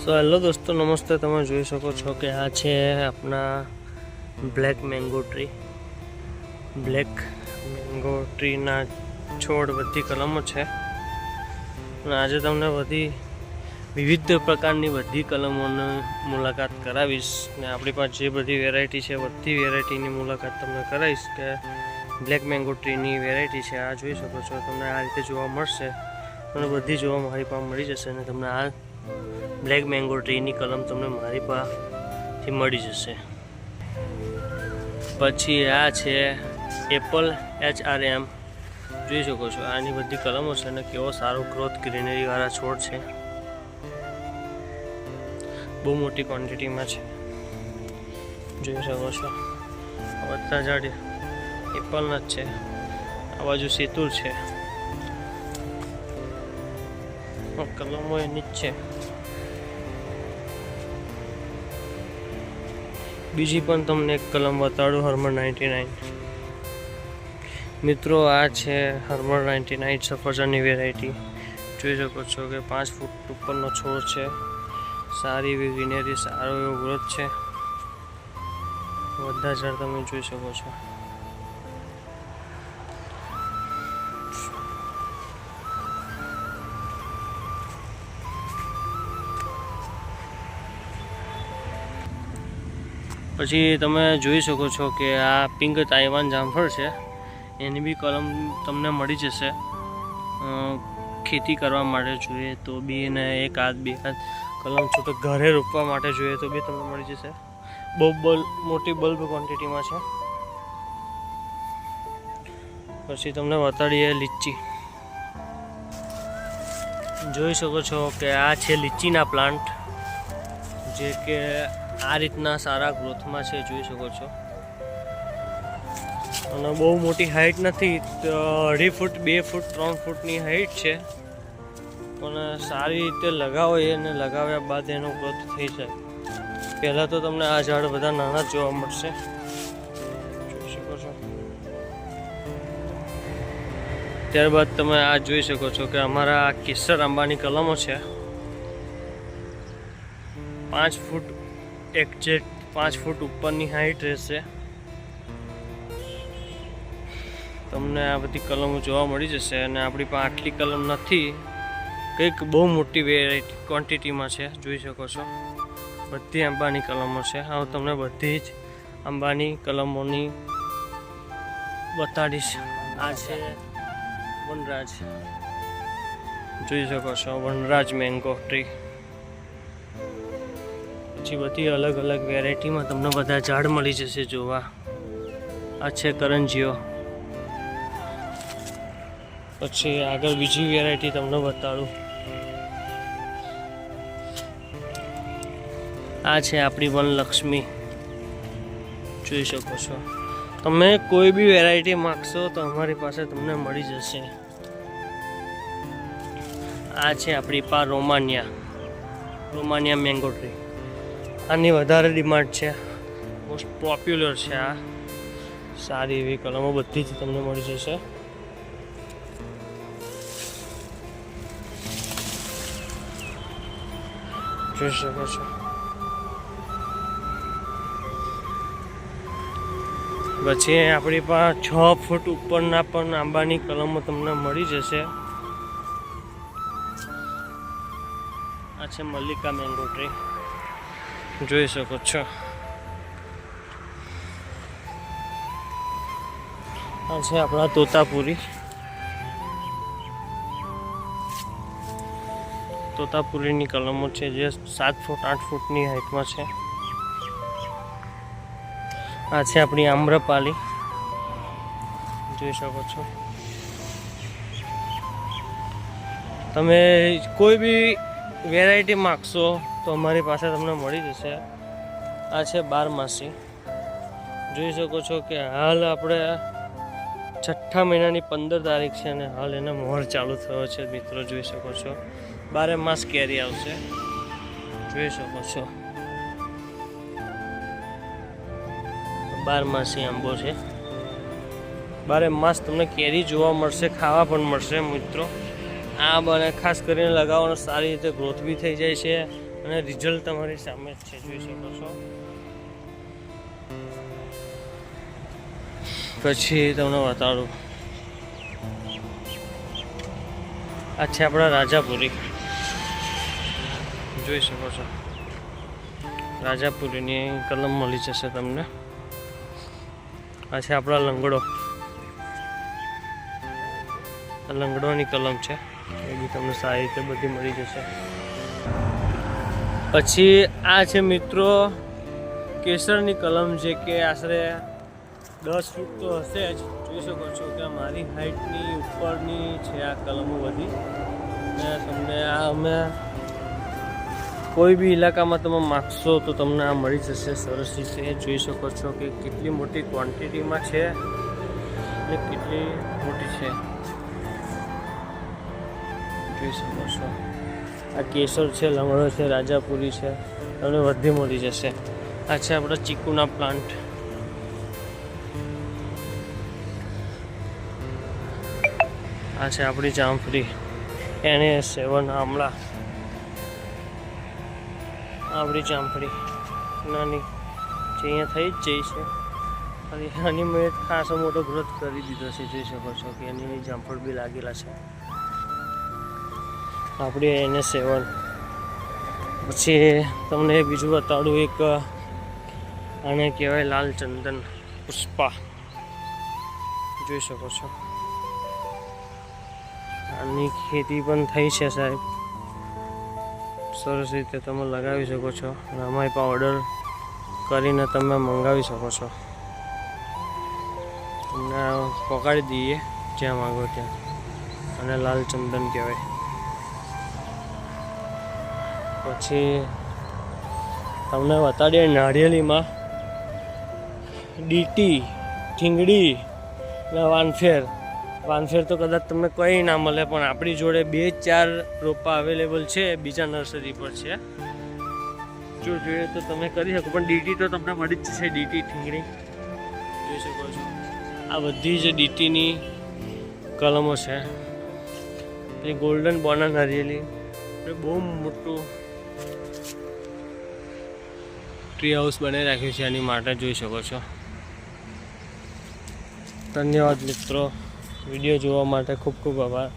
So hello દોસ્તો નમસ્તે તમે જોઈ શકો છો કે આ છે આપણા black mango tree black mango ટ્રીના છોડ બધી કલમો છે અને આજે તમને બધી વિવિધ પ્રકારની બધી કલમોની મુલાકાત કરાવીશ ને આપણી પાસે જે બધી વેરાયટી છે બધી વેરાયટીની મુલાકાત તમને કરાવીશ કે બ્લેક મેંગો ટ્રીની વેરાયટી છે આ જોઈ શકો છો તમને આ રીતે જોવા મળશે અને બધી જોવા મારી પાસે મળી જશે અને તમને આ બ્લેક મેંગો ટ્રીની કલમ તમને મારી પાસેથી મળી જશે. પછી આ છે એપલ એચ આર એમ જોઈ શકો છો, આની બધી કલમો છે અને કેવો સારો ગ્રોથ ગ્રીનરીવાળા છોડ છે. બહુ મોટી ક્વોન્ટિટીમાં છે. જોઈ શકો છો વધતા ઝાડ એપલના જ છે. આ બાજુ સેતુર છે. આ કલમો એની છે બીજી પણ તમને એક કલમ બતાડું હર્મર નાઇન્ટી નાઇન મિત્રો, આ છે હર્મર નાઇન્ટી નાઇન સફરજનની વેરાયટી જોઈ શકો છો કે પાંચ ફૂટ ઉપરનો છોડ છે. સારી એવી ગ્રીનરી સારો એવો ગ્રોથ છે. બધા ઝાડ તમે જોઈ શકો છો. પછી તમે જોઈ શકો છો કે આ પિંક તાઇવાન જામફળ છે. એની બી કલમ તમને મળી જશે. ખેતી કરવા માટે જોઈએ તો બી ને એક હાથ, બે હાથ કલમ છો તો ઘરે રોપવા માટે જોઈએ તો બી તમને મળી જશે. બહુ બલ્બ મોટી બલ્બ ક્વોન્ટિટીમાં છે. પછી તમને બતાડીએ લીચી. જોઈ શકો છો કે આ છે લીચીના પ્લાન્ટ જે કે આ રીતના સારા ગ્રોથમાં છે, જોઈ શકો છો. અને બહુ મોટી હાઈટ નથી અઢી ફૂટ, બે ફૂટ, ત્રણ ફૂટની હાઈટ છે. પણ સારી રીતે લગાવો એને લગાવ્યા બાદ એનો ગ્રોથ થઈ જાય. પહેલાં તો તમને આ ઝાડ બધા નાના જોવા મળશે. જોઈ શકો છો. ત્યારબાદ તમે આ જોઈ શકો છો કે અમારા કેસર આંબાની કલમો છે. પાંચ ફૂટ એક્ઝેક્ટ પાંચ ફૂટ ઉપરની હાઈટ રહેશે. તમને આ બધી કલમો જોવા મળી જશે અને આપણી પાસે આટલી કલમ નથી. કંઈક બહુ મોટી વેરાયટી ક્વોન્ટિટીમાં છે, જોઈ શકો છો. બધી આંબાની કલમો છે. હું તમને બધી જ આંબાની કલમોની બતાડીશ. આ છે વનરાજ. જોઈ શકો છો, વનરાજ મેંગો ટ્રી પછી બધી અલગ અલગ વેરાયટીમાં તમને બધા ઝાડ મળી જશે જોવા. આ છે કરંજીઓ પછી આગળ બીજી વેરાયટી તમને બતાડું. આ છે આપણી વનલક્ષ્મી. જોઈ શકો છો. તમે કોઈ બી વેરાયટી માગશો તો અમારી પાસે તમને મળી જશે. આ છે આપણી પા રોમાનિયા. Romania mango tree. આની વધારે ડિમાન્ડ છે. મોસ્ટ પોપ્યુલર છે આ. સારી એવી કલમો બધી જ તમને મળી જશે. જોઈ શકો છો. પછી આપણી પાસે છ ફૂટ ઉપરના પણ આંબાની કલમો તમને મળી જશે. આ છે મલ્લિકા મેંગો ટ્રી. જોઈ શકો છો. આ છે આપણા તોતાપુરી. તોતાપુરીની કલમો છે જે સાત ફૂટ, આઠ ફૂટની હાઈટમાં છે. આ છે આપણી આમ્રપાલી. જોઈ શકો છો. તમે કોઈ બી વેરાયટી માગશો તો અમારી પાસે તમને મળી જશે. આ છે બારમાસી. જોઈ શકો છો કે હાલ આપણે છઠ્ઠા મહિનાની પંદર તારીખ છે અને હાલ એનો મોહર ચાલુ થયો છે. મિત્રો, જોઈ શકો છો. બારે માસ કેરી આવશે. જોઈ શકો છો. બારમાસી આંબો છે. બારે માસ તમને કેરી જોવા મળશે, ખાવા પણ મળશે, મિત્રો. આ બને ખાસ કરીને લગાવવાનો સારી રીતે ગ્રોથ બી થઈ જાય છે. અને રિઝલ્ટ તમારી સામે છે, જોઈ શકો છો. પછી તમને બતાડું. આ છે આપણા રાજાપુરી. જોઈ શકો છો. રાજાપુરીની કલમ મળી જશે તમને. આ છે આપણા લંગડો. લંગડોની કલમ છે. એ બી તમને સારી રીતે બધી મળી જશે. પછી આ છે મિત્રો કેસરની કલમ જે કે આશરે દસ ફૂટ તો હશે જ. જોઈ શકો છો કે મારી હાઇટની ઉપરની છે આ કલમો બધી. અને તમને આ અમે કોઈ બી ઇલાકામાં તમે માગશો તો તમને આ મળી જશે, સરસ રીતે જોઈ શકો છો કે કેટલી મોટી ક્વોન્ટિટીમાં છે અને કેટલી મોટી છે. જોઈ શકો છો. આ કેસર છે લમણો છે, રાજાપુરી છે તમને વધે મળી જશે. આ છે આપણા ચીકુના પ્લાન્ટ આ છે આપણી જામફળી, એને સેવન આમળા. આપણી જામફળી, નાની, જે અહીંયા થઈ જ જઈ છે. અને આની મેં ખાસો મોટો ગ્રોથ કરી દીધો છે, જોઈ શકો છો કે એની જામફળ બી લાગેલા છે. આપણી એને સેવન. પછી તમને બીજું બતાડું એક, આને કહેવાય લાલ ચંદન પુષ્પા. જોઈ શકો છો. આની ખેતી પણ થઈ છે સાહેબ. સરસ રીતે તમે લગાવી શકો છો. અને અમારી પણ ઓર્ડર કરીને તમે મંગાવી શકો છો. તમને પકાડી દઈએ જ્યાં માગો ત્યાં. અને લાલ ચંદન કહેવાય. પછી તમને બતાડીએ નાળિયેરીમાં ડીટી ઠીંગડી ને વાનફેર. વાનફેર તો કદાચ તમને કંઈ ના મળે, પણ આપણી જોડે બે ચાર રોપા અવેલેબલ છે, બીજા નર્સરી પર છે. જો જોઈએ તો તમે કરી શકો, પણ ડીટી તો તમને મળી જ છે ડીટી ઠીંગડી. જોઈ શકો છો. આ બધી જ ડીટીની કલમો છે. એ ગોલ્ડન બોના નારિયેલી. બહુ મોટું ટ્રી હાઉસ બનાવી રાખ્યું છે, એની માટે જોઈ શકો છો. ધન્યવાદ મિત્રો. વીડિયો જોવા માટે ખૂબ ખૂબ આભાર.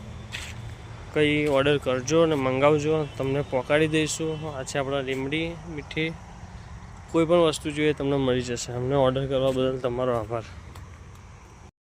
કંઈ ઓર્ડર કરજો અને મંગાવજો. તમને પહોંચાડી દઈશું. આ છે આપણા લીમડી, મીઠી, કોઈ પણ વસ્તુ જોઈએ, તમને મળી જશે. અમને ઓર્ડર કરવા બદલ તમારો આભાર.